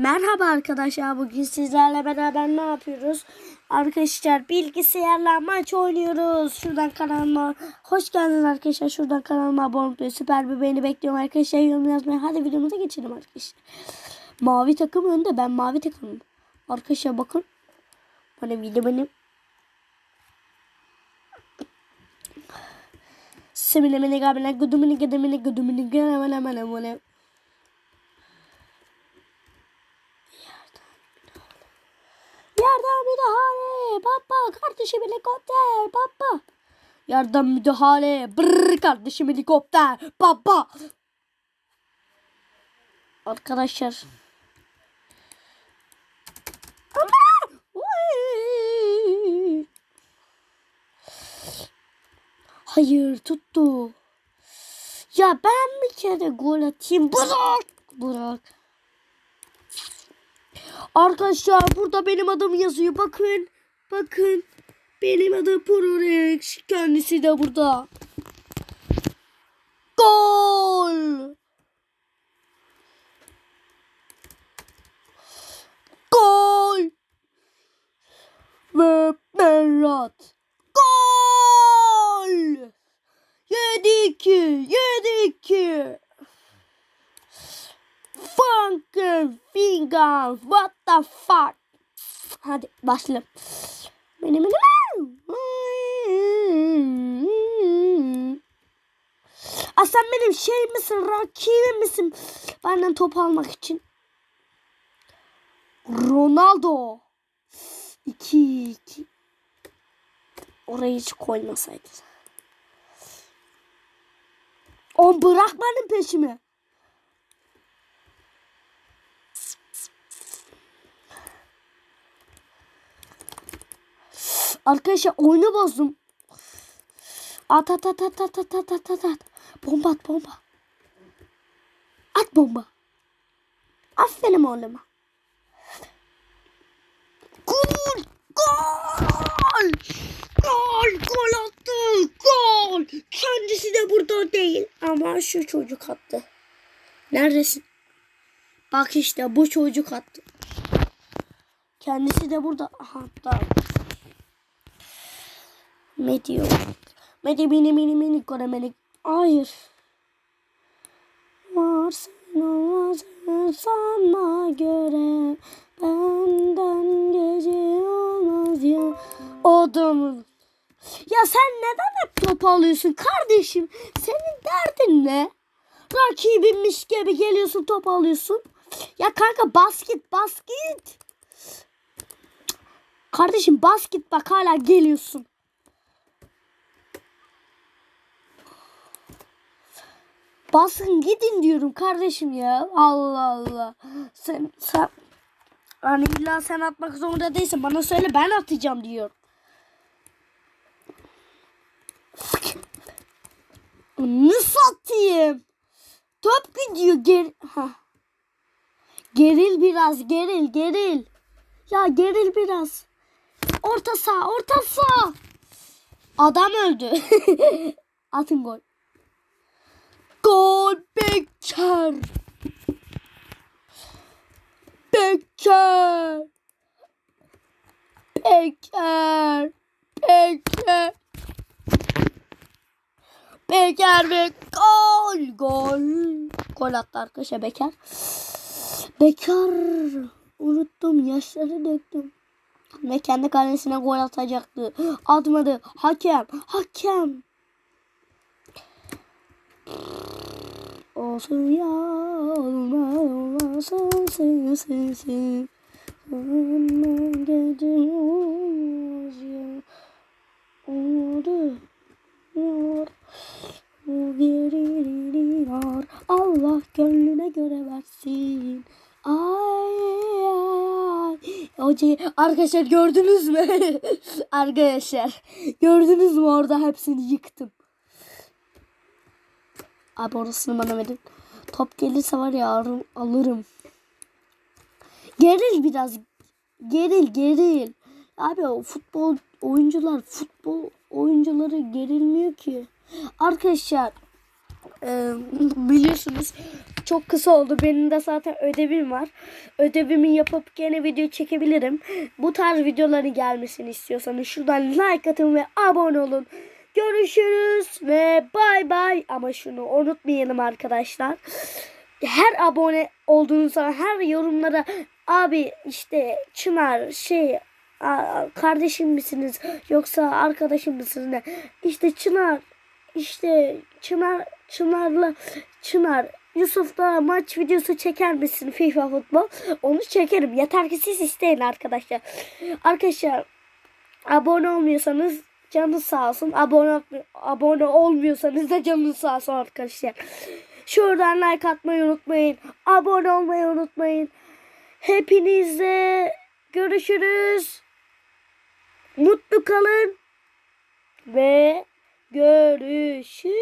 Merhaba arkadaşlar bugün sizlerle beraber ne yapıyoruz? Arkadaşlar bilgisayarla maç oynuyoruz. Şuradan kanalıma hoş geldiniz arkadaşlar. Şuradan kanalıma abone olmayı süper bir beğeni bekliyorum arkadaşlar. Yorum yazmayı. Hadi videomuza geçelim arkadaşlar. Mavi takım önde ben mavi takımım. Arkadaşlar bakın. Bana video benim. Seminemene gabene gudumini gudumini gudumini gudumini gudumini Yardım müdahale. Baba kardeşim helikopter. Baba. Yardım müdahale. Brrr kardeşim helikopter. Baba. Arkadaşlar. Hayır tuttu. Ya ben bir kere gol atayım. Bırak. Bırak. Arkadaşlar burada benim adım yazıyor. Bakın. Bakın. Benim adım Prorex. Kendisi de burada. Gol. Gol. Ve Berat. Funky finger. What the fuck? Hadi başlayalım. Benim benim. Sen benim şey misin? Rakibim misin? Benden top almak için. Ronaldo. 2 2. Orayı hiç koymasaydı. On bırakmadın peşimi. Arkadaşlar oyunu bozdum. At at at at at at at at at at. Bomba at bomba. At bomba. Aferin oğluma. Gol! Gol! Gol! Gol attı! Gol! Kendisi de burada değil. Ama şu çocuk attı. Neredesin? Bak işte bu çocuk attı. Kendisi de burada. Aha tamam. Meteor. Mete mini mini mini koremelik. Hayır. Varsın olmazsın sana göre. Benden gece olmaz ya. Odamın. Ya sen neden hep top alıyorsun kardeşim? Senin derdin ne? Rakibinmiş gibi geliyorsun top alıyorsun. Ya kanka basket basket. Kardeşim basket bak hala geliyorsun. Basın gidin diyorum kardeşim ya. Allah Allah. Sen sen hani illa sen atmak zorunda değilsin. Bana söyle ben atacağım diyor. Nasıl atayım? Top gidiyor ger ha. Geril biraz geril geril. Ya geril biraz. Orta saha orta saha. Adam öldü. Atın gol. Gol Becker. Becker. Becker. Becker. Becker ve gol. Gol. Gol attı arkadaşlar Becker. Becker. Unuttum. Yaşları döktüm. Ve kendi kalesine gol atacaktı. Atmadı. Hakem. Hakem. Olsun ya olmaz olmasın sen sensin. Sonra gece olmaz ya. Oldu. Yor. Bu gerilir. Allah gönlüne göre versin. Ay ay. Hocayı arkadaşlar gördünüz mü? arkadaşlar gördünüz mü orada hepsini yıktım. Abi orasını bana verin. Top gelirse var ya alırım. Geril biraz. Geril geril. Abi o futbol oyuncular futbol oyuncuları gerilmiyor ki. Arkadaşlar e, biliyorsunuz çok kısa oldu. Benim de zaten ödevim var. Ödevimi yapıp gene video çekebilirim. Bu tarz videoların gelmesini istiyorsanız şuradan like atın ve abone olun. Görüşürüz ve bay bay. Ama şunu unutmayalım arkadaşlar. Her abone olduğunuz zaman her yorumlara abi işte Çınar şey kardeşim misiniz yoksa arkadaşım mısınız ne? İşte Çınar işte Çınar Çınar'la Çınar Yusuf'la maç videosu çeker misin FIFA futbol? Onu çekerim. Yeter ki siz isteyin arkadaşlar. Arkadaşlar abone olmuyorsanız canınız sağ olsun. Abone abone olmuyorsanız da canınız sağ olsun arkadaşlar. Şuradan like atmayı unutmayın. Abone olmayı unutmayın. Hepinizle görüşürüz. Mutlu kalın ve görüşürüz.